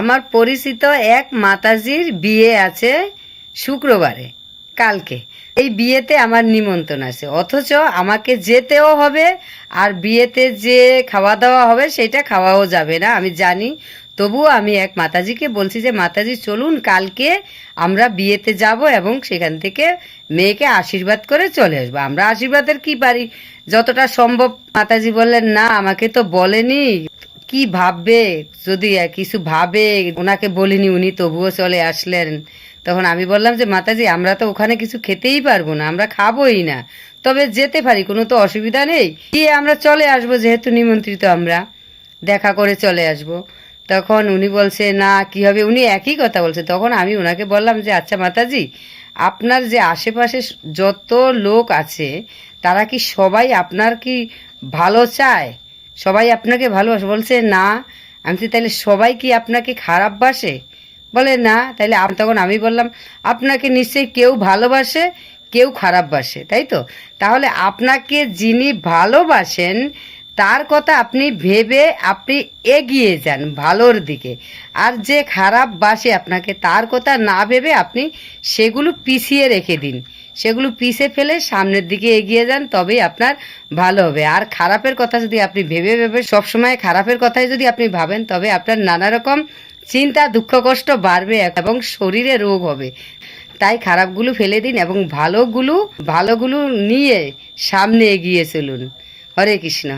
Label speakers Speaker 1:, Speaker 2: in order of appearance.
Speaker 1: আমার পরিচিত এক মাতাজির বিয়ে আছে শুক্রবারে, কালকে। এই বিয়েতে আমার নিমন্ত্রণ আছে, অথচ আমাকে যেতেও হবে আর বিয়েতে যে খাওয়া দাওয়া হবে সেটা খাওয়াও যাবে না, আমি জানি। তবুও আমি এক মাতাজিকে বলছি যে, মাতাজি, চলুন কালকে আমরা বিয়েতে যাব এবং সেখান থেকে মেয়েকে আশীর্বাদ করে চলে আসব। আমরা আশীর্বাদের কি পারি? যতটা সম্ভব মাতাজি বললেন, না, আমাকে তো বলেনি। কি ভাববে? যদি কিছু ভাবে, ওনাকে বলিনি উনি, তবুও চলে আসলেন। তখন আমি বললাম যে, মাতাজি, আমরা তো ওখানে কিছু খেতেই পারব না, আমরা খাবোই না। তবে যেতে পারি, কোনো তো অসুবিধা নেই। গিয়ে আমরা চলে আসব, যেহেতু নিমন্ত্রিত আমরা। দেখা করে চলে আসব। তখন উনি বলছে, না, কি হবে? উনি একই কথা বলছে। তখন আমি ওনাকে বললাম যে আচ্ছা মাতাজি, আপনার যে আশেপাশে যত লোক আছে, তারা কি সবাই আপনার কি ভালো চায়? সবাই আপনাকে ভালোবাসে। বলছে, না। আমি তাহলে সবাই কি আপনাকে খারাপ বাসে? বলে, না। তাহলে তখন আমি বললাম, আপনাকে নিশ্চয়ই কেউ ভালোবাসে, কেউ খারাপ বাসে। তাই তো? তাহলে আপনাকে যিনি ভালোবাসেন তার কথা আপনি ভেবে আপনি এগিয়ে যান ভালোর দিকে। আর যে খারাপ বাসে আপনাকে তার কথা না ভেবে আপনি সেগুলো পিছিয়ে রেখে দিন। সেগুলো পিছে ফেলে সামনের দিকে এগিয়ে যান, তবেই আপনার ভালো হবে। আর খারাপের কথা যদি আপনি ভেবে ভেবে সবসময় খারাপের কথাই যদি আপনি ভাবেন, তবে আপনার নানা রকম চিন্তা, দুঃখ, কষ্ট বাড়বে এবং শরীরে রোগ হবে। তাই খারাপগুলো ফেলে দিন এবং ভালোগুলো ভালোগুলো নিয়ে সামনে এগিয়ে চলুন। হরে কৃষ্ণ।